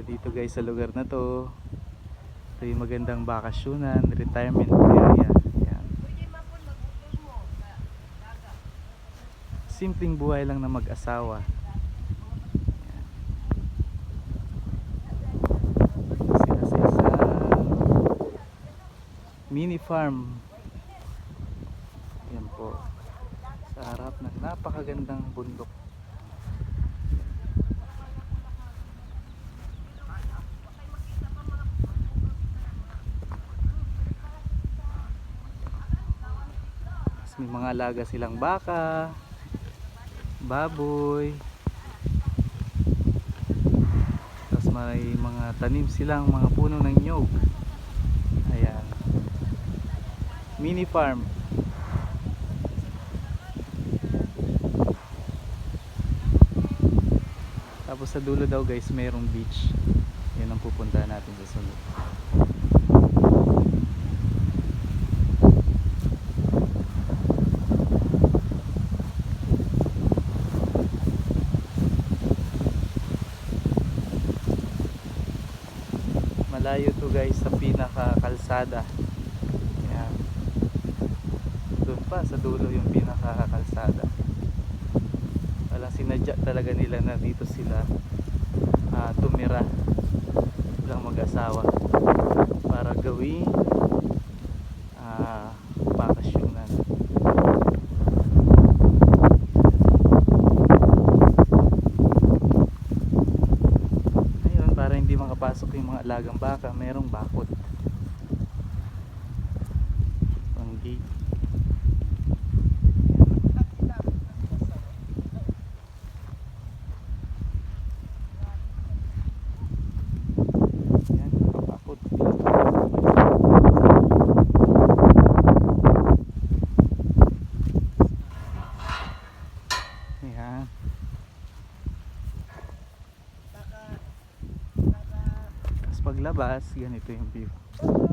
dito guys sa lugar na to. Ito yung magandang bakasyonan, retirement area. Yan. Simpleng buhay lang na mag-asawa. Mini farm. Yan po. Sa harap ng napakagandang bundok. May mga alaga silang baka, baboy. Tapos may mga tanim silang mga puno ng nyog. Ayan. Mini farm. Tapos sa dulo daw guys, mayroong beach. Yan ang pupuntahan natin sa sunod. Malayo to guys sa pinaka kalsada. Yan. Doon pa sa dulo yung pinaka kalsada. Walang sinadya talaga nila na dito sila ah, tumira bilang mag-asawa para gawing makapasok yung mga alagang baka, merong bakod. Pang gate. Yan, bakod. Yan. Tapos paglabas, ganito yung view.